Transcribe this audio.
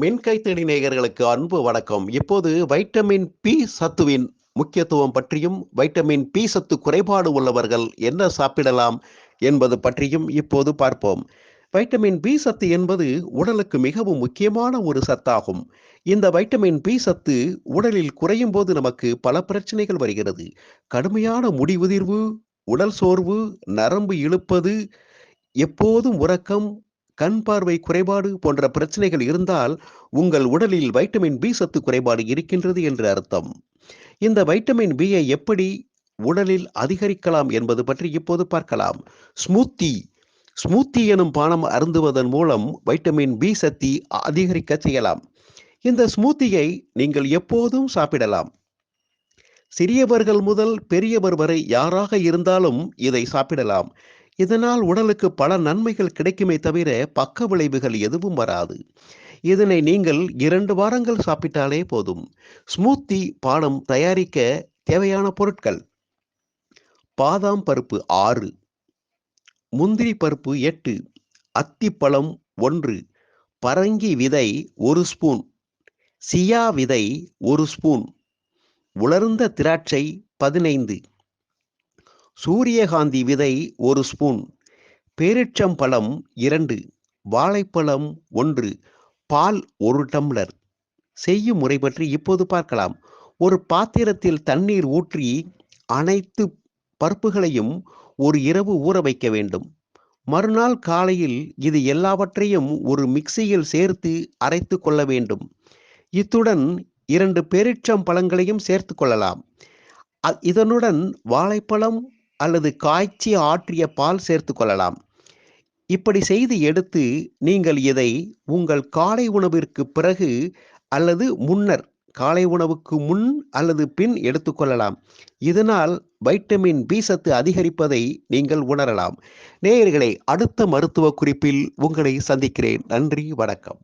மின்கைத்தடி நேயர்களுக்கு அன்பு வணக்கம். இப்போது வைட்டமின் பி சத்துவின் முக்கியத்துவம் பற்றியும் வைட்டமின் பி சத்து குறைபாடு உள்ளவர்கள் என்ன சாப்பிடலாம் என்பது பற்றியும் இப்போது பார்ப்போம். வைட்டமின் பி சத்து என்பது உடலுக்கு மிகவும் முக்கியமான ஒரு சத்தாகும். இந்த வைட்டமின் பி சத்து உடலில் குறையும் போது நமக்கு பல பிரச்சனைகள் வருகிறது. கடுமையான முடி உதிர்வு உடல் சோர்வு நரம்பு இழுப்பது எப்போதும் உறக்கம் கண் பார்வை குறைபாடு போன்ற பிரச்சனைகள் இருந்தால் உங்கள் உடலில் வைட்டமின் பி சத்து குறைபாடு இருக்கின்றது என்று அர்த்தம். இந்த வைட்டமின் பியை எப்படி உடலில் அதிகரிக்கலாம் என்பது பற்றி இப்போது பார்க்கலாம். ஸ்மூத்தி. ஸ்மூத்தி எனும் பானம் அருந்துவதன் மூலம் வைட்டமின் பி சக்தி அதிகரிக்க செய்யலாம். இந்த ஸ்மூத்தியை நீங்கள் எப்போதும் சாப்பிடலாம். சிறியவர்கள் முதல் பெரியவர் வரை யாராக இருந்தாலும் இதை சாப்பிடலாம். இதனால் உடலுக்கு பல நன்மைகள் கிடைக்குமே தவிர பக்க விளைவுகள் எதுவும் வராது. இதனை நீங்கள் இரண்டு வாரங்கள் சாப்பிட்டாலே போதும். ஸ்மூத்தி பானம் தயாரிக்க தேவையான பொருட்கள். பாதாம் பருப்பு ஆறு. முந்திரி பருப்பு எட்டு. அத்திப்பழம் ஒன்று. பரங்கி விதை ஒரு ஸ்பூன். சியா விதை ஒரு ஸ்பூன். உலர்ந்த திராட்சை பதினைந்து. சூரியகாந்தி விதை ஒரு ஸ்பூன் பேரிச்சம்பழம் இரண்டு வாழைப்பழம் ஒன்று பால் ஒரு டம்ளர். செய்யும் முறை பற்றி இப்போது பார்க்கலாம். ஒரு பாத்திரத்தில் தண்ணீர் ஊற்றி அனைத்து பருப்புகளையும் ஒரு இரவு ஊற வைக்க வேண்டும். மறுநாள் காலையில் இது எல்லாவற்றையும் ஒரு மிக்சியில் சேர்த்து அரைத்து கொள்ள வேண்டும். இத்துடன் இரண்டு பேரிச்சம் பழங்களையும் சேர்த்து கொள்ளலாம். இதனுடன் வாழைப்பழம் அல்லது காய்ச்சி ஆற்றிய பால் சேர்த்து கொள்ளலாம். இப்படி செய்து எடுத்து நீங்கள் இதை உங்கள் காலை உணவிற்கு பிறகு அல்லது முன்னர் காலை உணவுக்கு முன் அல்லது பின் எடுத்துக்கொள்ளலாம் இதனால் வைட்டமின் பி சத்து அதிகரிப்பதை நீங்கள் உணரலாம். நேயர்களை அடுத்த மருத்துவ குறிப்பில் உங்களை சந்திக்கிறேன். நன்றி வணக்கம்.